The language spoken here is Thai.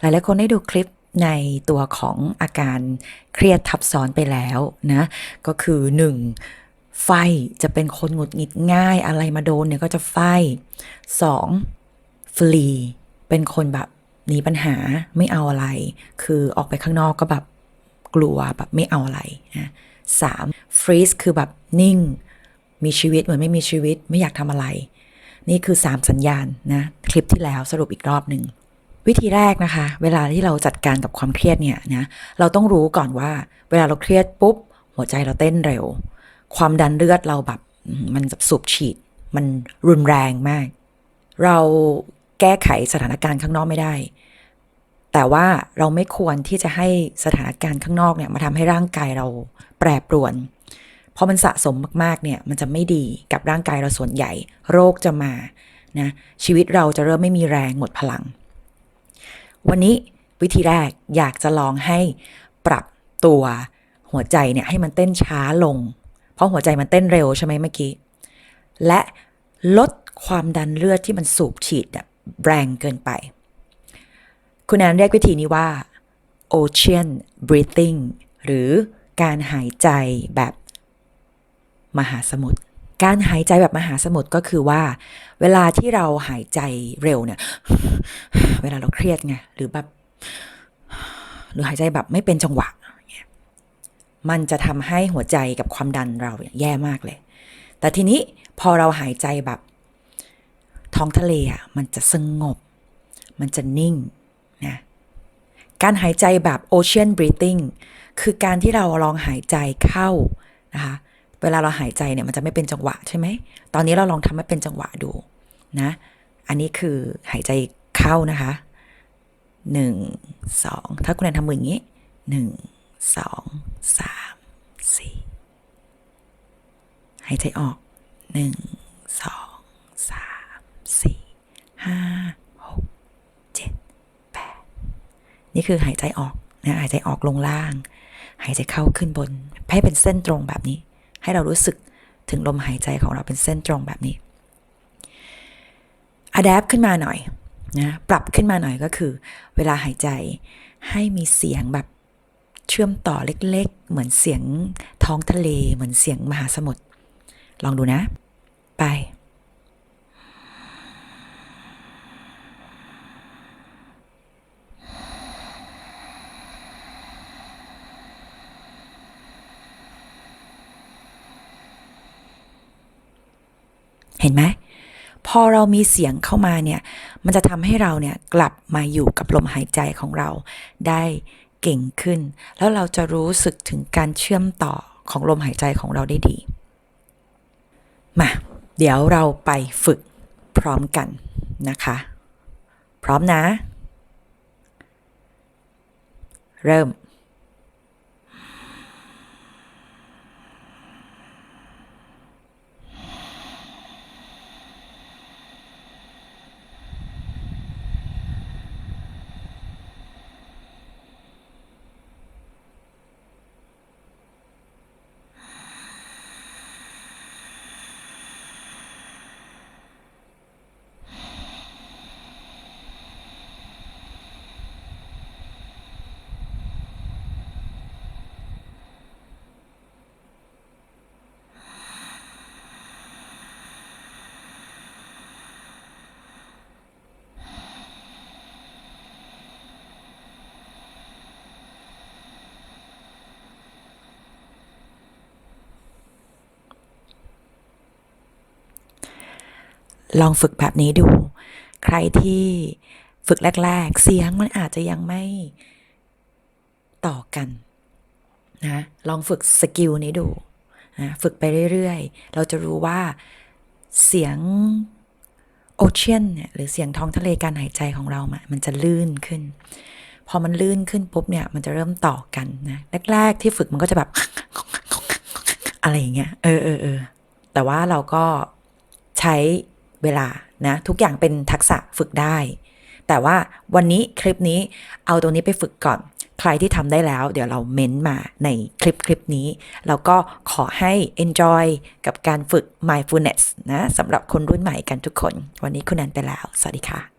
หลายๆคนได้ดูคลิปในตัวของอาการเครียดทับซ้อนไปแล้วนะ ก็คือ 1. ไฟจะเป็นคนหงุดหงิดง่ายอะไรมาโดนเนี่ยก็จะไฟ 2. ฟลีเป็นคนแบบหนีปัญหาไม่เอาอะไร คือออกไปข้างนอกก็แบบกลัวแบบไม่เอาอะไรนะสามฟรีซคือแบบนิ่ง มีชีวิตเหมือนไม่มีชีวิตไม่อยากทำอะไร นี่คือ 3 สัญญาณนะ คลิปที่แล้วสรุปอีกรอบหนึ่ง วิธีแรกนะคะ เวลาที่เราจัดการกับความเครียดเนี่ยนะเราต้องรู้ก่อนว่า เวลาเราเครียดปุ๊บ หัวใจเราเต้นเร็ว ความดันเลือดเราแบบมันจะสูบฉีด มันรุนแรงมาก เราแก้ไขสถานการณ์ข้างนอกไม่ได้ แต่ว่าเราไม่ควรที่จะให้สถานการณ์ข้างนอกเนี่ยมาทำให้ร่างกายเราแปรปรวนพอมันสะสมมากๆเนี่ยมันจะไม่ดีกับร่างกายเราส่วนใหญ่ โรคจะมานะชีวิตเราจะเริ่มไม่มีแรงหมดพลัง วันนี้วิธีแรกอยากจะลองให้ปรับตัวหัวใจเนี่ยให้มันเต้นช้าลง เพราะหัวใจมันเต้นเร็วใช่ไหมเมื่อกี้ และลดความดันเลือดที่มันสูบฉีดแบบแรงเกินไป คุณแอนเรียกวิธีนี้ว่า ocean breathing หรือการหายใจแบบมหาสมุทร การหายใจแบบมหาสมุทรก็คือว่า เวลาที่เราหายใจเร็วเนี่ย เวลาเราเครียดไงหรือแบบหรือหายใจแบบไม่เป็นจังหวะมันจะทำให้หัวใจกับความดันเราแย่มากเลย แต่ทีนี้พอเราหายใจแบบ ท้องทะเลอะมันจะสงบ มันจะนิ่งนะการหายใจแบบ ocean breathing คือการที่เราลองหายใจเข้านะคะเวลาเราหายใจเนี่ยมันจะไม่เป็นจังหวะใช่ไหม ตอนนี้เราลองทำให้เป็นจังหวะดูนะ อันนี้คือหายใจ เข้านะคะหนึ่งสองถ้าคุณแอนทำมืออย่างนี้หนึ่งสองสามสี่หายใจออกหนึ่งสองสามสี่ห้าหกเจ็ดแปดนี่คือหายใจออกนะหายใจออกลงล่าง หายใจเข้าขึ้นบน ให้เป็นเส้นตรงแบบนี้ ให้เรารู้สึกถึงลมหายใจของเราเป็นเส้นตรงแบบนี้อัดแอปขึ้นมาหน่อย นะปรับขึ้นมาหน่อยก็คือ เวลาหายใจให้มีเสียงแบบเชื่อมต่อเล็กๆ เหมือนเสียงท้องทะเล เหมือนเสียงมหาสมุทรลองดูนะ ไป เห็นไหม อเรามีเสียงเข้ามาเนี่ย มันจะทำให้เราเนี่ยกลับมาอยู่กับลมหายใจของเราได้เก่งขึ้น แล้วเราจะรู้สึกถึงการเชื่อมต่อของลมหายใจของเราได้ดี มา เดี๋ยวเราไปฝึกพร้อมกันนะคะ พร้อมนะ เริ่ม ลองฝึกแบบนี้ดู ใครที่ฝึกแรก ๆ เสียงมันอาจจะยังไม่ต่อกันนะลองฝึกสกิลนี้ดูนะฝึกไปเรื่อยๆ เราจะรู้ว่าเสียงโอเชียนเนี่ยหรือเสียงท้องทะเลการหายใจของเรา มันจะลื่นขึ้น พอมันลื่นขึ้นปุ๊บเนี่ย มันจะเริ่มต่อกันนะแรก ๆ ที่ฝึกมันก็จะแบบ อะไรอย่างเงี้ยเออเออเออแต่ว่าเราก็ใช้ เวลานะทุกอย่างเป็นทักษะฝึกได้ แต่ว่าวันนี้คลิปนี้เอาตรงนี้ไปฝึกก่อน ใครที่ทำได้แล้ว เดี๋ยวเราเม้นต์มาในคลิปคลิปนี้ แล้วก็ขอให้ enjoy กับการฝึก mindfulness นะสำหรับคนรุ่นใหม่กันทุกคน วันนี้คุณแนนไปแล้ว สวัสดีค่ะ